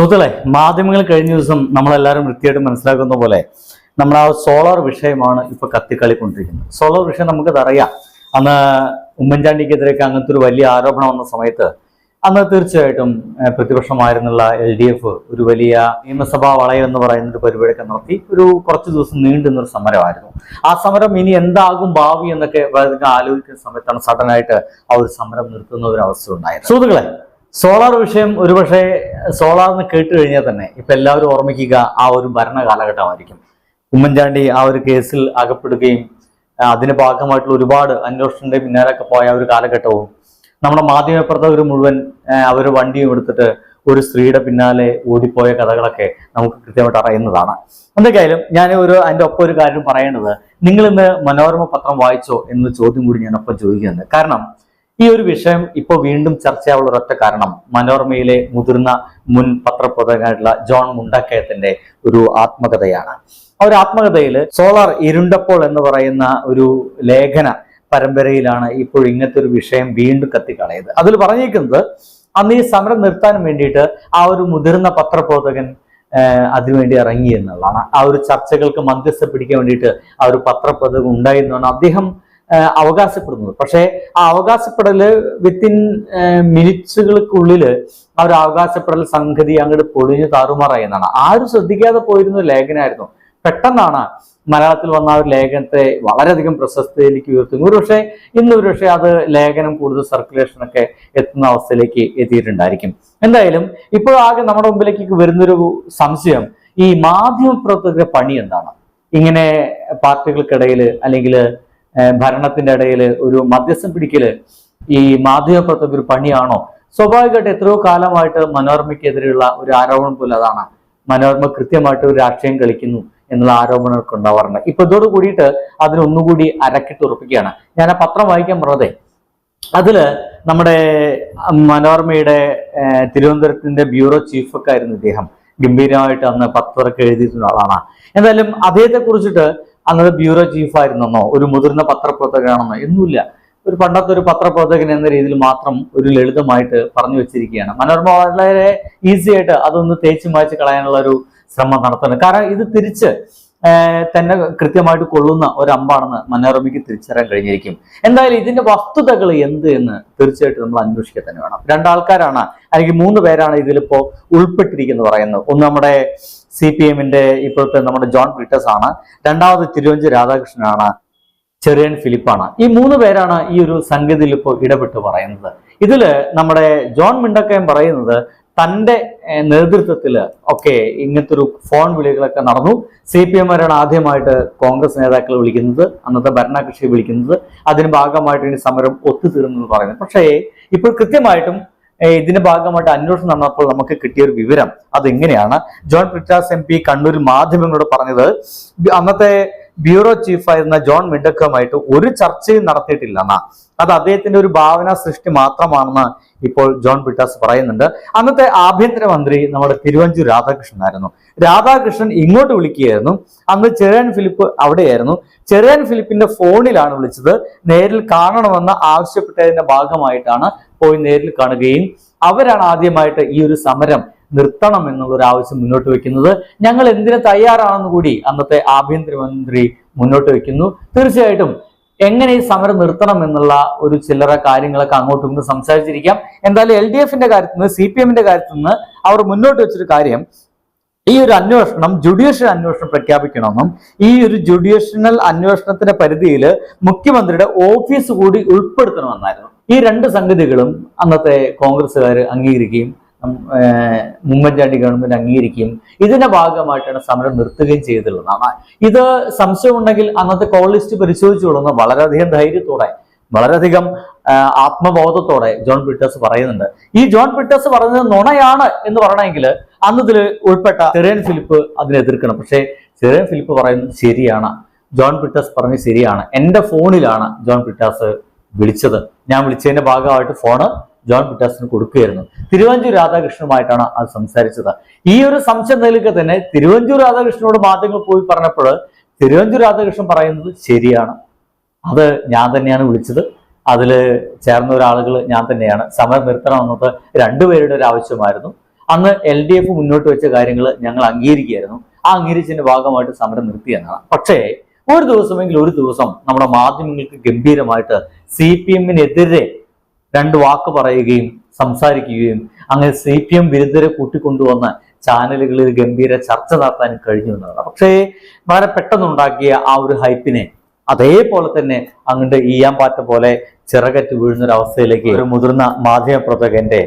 സുഹൃത്തുക്കളെ മാധ്യമങ്ങൾ കഴിഞ്ഞ ദിവസം നമ്മളെല്ലാവരും വൃത്തിയായിട്ട് മനസ്സിലാക്കുന്ന പോലെ നമ്മൾ ആ സോളാർ വിഷയമാണ് ഇപ്പൊ കത്തിക്കളിക്കൊണ്ടിരിക്കുന്നത്. സോളാർ വിഷയം നമുക്കത് അറിയാം. അന്ന് ഉമ്മൻചാണ്ടിക്കെതിരെയൊക്കെ അങ്ങനത്തെ ഒരു വലിയ ആരോപണം വന്ന സമയത്ത് അന്ന് തീർച്ചയായിട്ടും പ്രതിപക്ഷമായിരുന്നുള്ള എൽ ഡി എഫ് ഒരു വലിയ നിയമസഭാ വളയം എന്ന് പറയുന്ന ഒരു പരിപാടിയൊക്കെ നടത്തി ഒരു കുറച്ച് ദിവസം നീണ്ടുന്ന ഒരു സമരമായിരുന്നു. ആ സമരം ഇനി എന്താകും ഭാവി എന്നൊക്കെ ആലോചിക്കുന്ന സമയത്താണ് സഡനായിട്ട് ആ ഒരു സമരം നിർത്തുന്ന ഒരു അവസ്ഥ ഉണ്ടായത്. സുഹൃത്തുക്കളെ സോളാർ വിഷയം ഒരുപക്ഷെ സോളാർ എന്ന് കേട്ട് കഴിഞ്ഞാൽ തന്നെ ഇപ്പൊ എല്ലാവരും ഓർമ്മിക്കുക ആ ഒരു ഭരണ കാലഘട്ടമായിരിക്കും. ഉമ്മൻചാണ്ടി ആ ഒരു കേസിൽ അകപ്പെടുകയും അതിന് ഭാഗമായിട്ടുള്ള ഒരുപാട് അന്വേഷണത്തിന്റെ പിന്നാലൊക്കെ പോയ ഒരു കാലഘട്ടവും നമ്മുടെ മാധ്യമപ്രവർത്തകർ മുഴുവൻ അവർ വണ്ടിയും എടുത്തിട്ട് ഒരു സ്ത്രീയുടെ പിന്നാലെ ഓടിപ്പോയ കഥകളൊക്കെ നമുക്ക് കൃത്യമായിട്ട് അറിയുന്നതാണ്. എന്തൊക്കെയായാലും ഞാൻ ഒരു അതിന്റെ ഒപ്പം ഒരു കാര്യം പറയേണ്ടത് നിങ്ങൾ ഇന്ന് മനോരമ പത്രം വായിച്ചോ എന്ന ചോദ്യം കൂടി ഞാൻ ഒപ്പം ചോദിക്കുന്നുണ്ട് കാരണം ഈ ഒരു വിഷയം ഇപ്പോൾ വീണ്ടും ചർച്ചയാവുള്ള ഒരൊറ്റ കാരണം മനോരമയിലെ മുതിർന്ന മുൻ പത്രപ്രവർത്തകനായിട്ടുള്ള ജോൺ മുണ്ടക്കയത്തിന്റെ ഒരു ആത്മകഥയാണ്. ആ ഒരു ആത്മകഥയിൽ സോളാർ ഇരുണ്ടപ്പോൾ എന്ന് പറയുന്ന ഒരു ലേഖന പരമ്പരയിലാണ് ഇപ്പോൾ ഇങ്ങനത്തെ ഒരു വിഷയം വീണ്ടും കത്തിക്കളയത്. അതിൽ പറഞ്ഞിരിക്കുന്നത് അന്ന് ഈ സമരം നിർത്താൻ വേണ്ടിയിട്ട് ആ ഒരു മുതിർന്ന പത്രപ്രവർത്തകൻ അതിനുവേണ്ടി ഇറങ്ങി എന്നുള്ളതാണ്. ആ ഒരു ചർച്ചകൾക്ക് മധ്യസ്ഥ പിടിക്കാൻ വേണ്ടിയിട്ട് ആ ഒരു പത്രപ്രവർത്തകൻ ഉണ്ടായിരുന്നാണ് അദ്ദേഹം അവകാശപ്പെടുന്നത്. പക്ഷേ ആ അവകാശപ്പെടൽ വിത്തിൻ മിനിറ്റ്സുകൾക്കുള്ളിൽ ആ ഒരു അവകാശപ്പെടൽ സംഗതി അങ്ങോട്ട് പൊളിഞ്ഞു താറുമാറായി എന്നാണ്. ആരും ശ്രദ്ധിക്കാതെ പോയിരുന്ന ലേഖനമായിരുന്നു പെട്ടെന്നാണ് മലയാളത്തിൽ വന്ന ആ ഒരു ലേഖനത്തെ വളരെയധികം പ്രശസ്തിയിലേക്ക് ഉയർത്തുന്നു ഒരുപക്ഷെ ഇന്ന് ഒരുപക്ഷെ അത് ലേഖനം കൂടുതൽ സർക്കുലേഷൻ ഒക്കെ എത്തുന്ന അവസ്ഥയിലേക്ക് എത്തിയിട്ടുണ്ടായിരിക്കും. എന്തായാലും ഇപ്പോഴാകെ നമ്മുടെ മുമ്പിലേക്ക് വരുന്നൊരു സംശയം ഈ മാധ്യമ പ്രവർത്തകരുടെ പണി എന്താണ്? ഇങ്ങനെ പാർട്ടികൾക്കിടയിൽ അല്ലെങ്കിൽ ഭരണത്തിന്റെ ഇടയിൽ ഒരു മധ്യസ്ഥം പിടിക്കൽ ഈ മാധ്യമപ്രവർത്തക ഒരു പണിയാണോ? സ്വാഭാവികമായിട്ട് എത്രയോ കാലമായിട്ട് മനോരമയ്ക്കെതിരെയുള്ള ഒരു ആരോപണം പോലും അതാണ്. മനോരമ കൃത്യമായിട്ട് ഒരു രാഷ്ട്രീയം കളിക്കുന്നു എന്നുള്ള ആരോപണമൊക്കെ ഉണ്ടാവാറുണ്ട്. ഇപ്പൊ ഇതോട് കൂടിയിട്ട് അതിനൊന്നുകൂടി അരക്കിട്ട് ഉറപ്പിക്കുകയാണ്. ഞാൻ ആ പത്രം വായിക്കാൻ പറഞ്ഞതേ. അതിൽ നമ്മുടെ മനോരമയുടെ തിരുവനന്തപുരത്തിന്റെ ബ്യൂറോ ചീഫൊക്കെ ആയിരുന്നു ഇദ്ദേഹം. ഗംഭീരമായിട്ട് അന്ന് പത്രമൊക്കെ എഴുതിയിട്ടുള്ള ആളാണ്. എന്തായാലും അദ്ദേഹത്തെ കുറിച്ചിട്ട് അന്നത് ബ്യൂറോ ചീഫായിരുന്നെന്നോ ഒരു മുതിർന്ന പത്രപ്രവർത്തകനാണെന്നോ? ഒന്നുമില്ല. ഒരു പണ്ടത്തെ ഒരു പത്രപ്രവർത്തകൻ എന്ന രീതിയിൽ മാത്രം ഒരു ലളിതമായിട്ട് പറഞ്ഞു വെച്ചിരിക്കുകയാണ്. മനോരമ വളരെ ഈസി ആയിട്ട് അതൊന്ന് തേച്ച് മായ്ച്ച് കളയാനുള്ള ഒരു ശ്രമം നടത്തുന്നത് കാരണം ഇത് തിരിച്ച് തന്നെ കൃത്യമായിട്ട് കൊള്ളുന്ന ഒരു മനോരമയ്ക്ക് തിരിച്ചറിയാൻ കഴിഞ്ഞിരിക്കും. എന്തായാലും ഇതിന്റെ വസ്തുതകൾ എന്ത് എന്ന് തീർച്ചയായിട്ടും നമ്മൾ അന്വേഷിക്കുക തന്നെ വേണം. രണ്ടാൾക്കാരാണ് അല്ലെങ്കിൽ മൂന്ന് പേരാണ് ഇതിലിപ്പോ ഉൾപ്പെട്ടിരിക്കുന്നത് പറയുന്നത്. ഒന്ന് നമ്മുടെ സി പി എമ്മിന്റെ ഇപ്പോഴത്തെ നമ്മുടെ ജോൺ ബ്രിട്ടസ് ആണ് രണ്ടാമത് തിരുവഞ്ചി രാധാകൃഷ്ണനാണ്. ചെറിയൻ ഫിലിപ്പാണ്. ഈ മൂന്ന് പേരാണ് ഈ ഒരു സംഗതിയിൽ ഇപ്പോൾ ഇടപെട്ട് പറയുന്നത്. ഇതിൽ നമ്മുടെ ജോൺ മിണ്ടക്കയം പറയുന്നത് ഏഹ്, നേതൃത്വത്തിൽ ഒക്കെ ഇങ്ങനത്തെ ഒരു ഫോൺ വിളികളൊക്കെ നടന്നു. സി പി എമ്മാരാണ് ആദ്യമായിട്ട് കോൺഗ്രസ് നേതാക്കൾ വിളിക്കുന്നത്. അന്നത്തെ ഭരണകക്ഷി വിളിക്കുന്നത്. അതിന് ഭാഗമായിട്ട് ഇനി സമരം ഒത്തുതീർന്നു എന്ന് പറയുന്നത് പക്ഷേ ഇപ്പോൾ കൃത്യമായിട്ടും ഇതിന്റെ ഭാഗമായിട്ട് അന്വേഷണം നടന്നപ്പോൾ നമുക്ക് കിട്ടിയ ഒരു വിവരം. അതെങ്ങനെയാണ്? John Brittas M P Kannur മാധ്യമങ്ങളോട് പറഞ്ഞത് അന്നത്തെ ബ്യൂറോ ചീഫായിരുന്ന ജോൺ മിഡക്കുമായിട്ട് ഒരു ചർച്ചയും നടത്തിയിട്ടില്ലെന്ന. അത് അദ്ദേഹത്തിന്റെ ഒരു ഭാവന സൃഷ്ടി മാത്രമാണെന്ന് ഇപ്പോൾ ജോൺ പിട്ടാസ് പറയുന്നുണ്ട്. അന്നത്തെ ആഭ്യന്തരമന്ത്രി നമ്മുടെ തിരുവഞ്ചൂർ രാധാകൃഷ്ണനായിരുന്നു രാധാകൃഷ്ണൻ ഇങ്ങോട്ട് വിളിക്കുകയായിരുന്നു. അന്ന് ചെറിയൻ ഫിലിപ്പ് അവിടെയായിരുന്നു. ചെറിയൻ ഫിലിപ്പിന്റെ ഫോണിലാണ് വിളിച്ചത്. നേരിൽ കാണണമെന്ന് ആവശ്യപ്പെട്ടതിന്റെ ഭാഗമായിട്ടാണ് പോയി നേരിൽ കാണുകയും അവരാണ് ആദ്യമായിട്ട് ഈ ഒരു സമരം നിർത്തണം എന്നുള്ള ഒരു ആവശ്യം മുന്നോട്ട് വെക്കുന്നത്. ഞങ്ങൾ എന്തിനു തയ്യാറാണെന്ന് കൂടി അന്നത്തെ ആഭ്യന്തരമന്ത്രി മുന്നോട്ട് വെക്കുന്നു. തീർച്ചയായിട്ടും എങ്ങനെ ഈ സമരം നിർത്തണം എന്നുള്ള ഒരു ചില്ലറ കാര്യങ്ങളൊക്കെ അങ്ങോട്ടും ഇങ്ങോട്ടും സംസാരിച്ചിരിക്കാം. എന്തായാലും എൽ ഡി എഫിന്റെ കാര്യത്തിൽ നിന്ന് സി പി എമ്മിന്റെ കാര്യത്തിൽ നിന്ന് അവർ മുന്നോട്ട് വെച്ചൊരു കാര്യം ഈ ഒരു അന്വേഷണം ജുഡീഷ്യൽ അന്വേഷണം പ്രഖ്യാപിക്കണമെന്നും ഈ ഒരു ജുഡീഷ്യൽ അന്വേഷണത്തിന്റെ പരിധിയിൽ മുഖ്യമന്ത്രിയുടെ ഓഫീസ് കൂടി ഉൾപ്പെടുത്തണമെന്നായിരുന്നു. ഈ രണ്ട് സംഗതികളും അന്നത്തെ കോൺഗ്രസ്സുകാർ അംഗീകരിക്കുകയും ഉമ്മൻചാണ്ടി ഗവൺമെന്റ് അംഗീകരിക്കുകയും ഇതിന്റെ ഭാഗമായിട്ടാണ് സമരം നിർത്തുകയും ചെയ്തിട്ടുള്ളതാണ്. ഇത് സംശയമുണ്ടെങ്കിൽ അന്നത്തെ കോൾ ലിസ്റ്റ് പരിശോധിച്ചുകൊള്ളുന്ന വളരെയധികം ധൈര്യത്തോടെ വളരെയധികം ആത്മബോധത്തോടെ ജോൺ പിറ്റേഴ്സ് പറയുന്നുണ്ട്. ഈ ജോൺ പിറ്റേഴ്സ് പറയുന്നത് നുണയാണ് എന്ന് പറയണമെങ്കിൽ അന്ന് ഇതിൽ ഉൾപ്പെട്ട ചെറിയൻ ഫിലിപ്പ് അതിനെ എതിർക്കണം. പക്ഷേ ചെറിയൻ ഫിലിപ്പ് പറയുന്നത് ശരിയാണ്. ജോൺ പിറ്റേഴ്സ് പറഞ്ഞത് ശരിയാണ്. എന്റെ ഫോണിലാണ് ജോൺ പിറ്റാസ് വിളിച്ചത്. ഞാൻ വിളിച്ചതിന്റെ ഭാഗമായിട്ട് ഫോണ് ജോൺ പിറ്റാസിന് കൊടുക്കുകയായിരുന്നു. തിരുവഞ്ചൂർ രാധാകൃഷ്ണനുമായിട്ടാണ് അത് സംസാരിച്ചത്. ഈ ഒരു സംശയം നിലയ്ക്ക് തന്നെ തിരുവഞ്ചൂർ രാധാകൃഷ്ണനോട് മാധ്യമങ്ങൾ പോയി പറഞ്ഞപ്പോൾ തിരുവഞ്ചൂർ രാധാകൃഷ്ണൻ പറയുന്നത് ശരിയാണ്. അത് ഞാൻ തന്നെയാണ് വിളിച്ചത്. അതിൽ ചേർന്ന ഒരാളുകൾ ഞാൻ തന്നെയാണ്. സമരം നിർത്തണമെന്നത് രണ്ടുപേരുടെ ഒരു ആവശ്യമായിരുന്നു. അന്ന് എൽ ഡി എഫ് മുന്നോട്ട് വെച്ച കാര്യങ്ങൾ ഞങ്ങൾ അംഗീകരിക്കുകയായിരുന്നു. ആ അംഗീകരിച്ചതിന്റെ ഭാഗമായിട്ട് സമരം നിർത്തിയെന്നാണ് പക്ഷേ ഒരു ദിവസമെങ്കിൽ ഒരു ദിവസം നമ്മുടെ മാധ്യമങ്ങൾക്ക് ഗംഭീരമായിട്ട് സി പി എമ്മിനെതിരെ രണ്ട് വാക്ക് പറയുകയും സംസാരിക്കുകയും അങ്ങനെ സി പി എം വിരുദ്ധരെ കൂട്ടിക്കൊണ്ടുവന്ന ചാനലുകളിൽ ഗംഭീര ചർച്ച നടത്താൻ കഴിഞ്ഞു എന്നതാണ്. പക്ഷേ വളരെ പെട്ടെന്നുണ്ടാക്കിയ ആ ഒരു ഹൈപ്പിനെ അതേപോലെ തന്നെ അങ്ങോട്ട് ഈയാൻ പാറ്റ പോലെ ചിറകറ്റ് വീഴുന്ന ഒരു അവസ്ഥയിലേക്ക് ഒരു മുതിർന്ന മാധ്യമപ്രവർത്തകന്റെ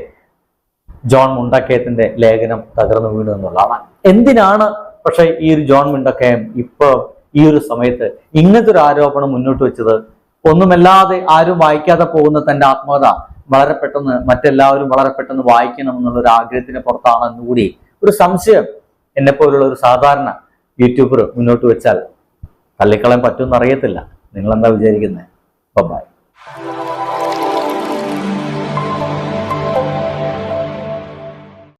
ജോൺ മുണ്ടക്കയത്തിന്റെ ലേഖനം തകർന്നു വീണു എന്നുള്ളതാണ്. എന്തിനാണ് പക്ഷേ ഈ ഒരു ജോൺ മുണ്ടക്കയം ഇപ്പൊ ഈ ഒരു സമയത്ത് ഇങ്ങനത്തെ ഒരു ആരോപണം മുന്നോട്ട് വെച്ചത് ഒന്നുമല്ലാതെ ആരും വായിക്കാതെ പോകുന്ന തന്റെ ആത്മകഥ വളരെ പെട്ടെന്ന് മറ്റെല്ലാവരും വളരെ പെട്ടെന്ന് വായിക്കണം എന്നുള്ള ഒരു ആഗ്രഹത്തിന് പുറത്താണ് എന്നുകൂടി ഒരു സംശയം എന്നെ പോലുള്ള ഒരു സാധാരണ യൂട്യൂബർ മുന്നോട്ട് വെച്ചാൽ തള്ളിക്കളയാൻ പറ്റുമെന്ന് അറിയത്തില്ല. നിങ്ങൾ എന്താ വിചാരിക്കുന്നത് ബൈ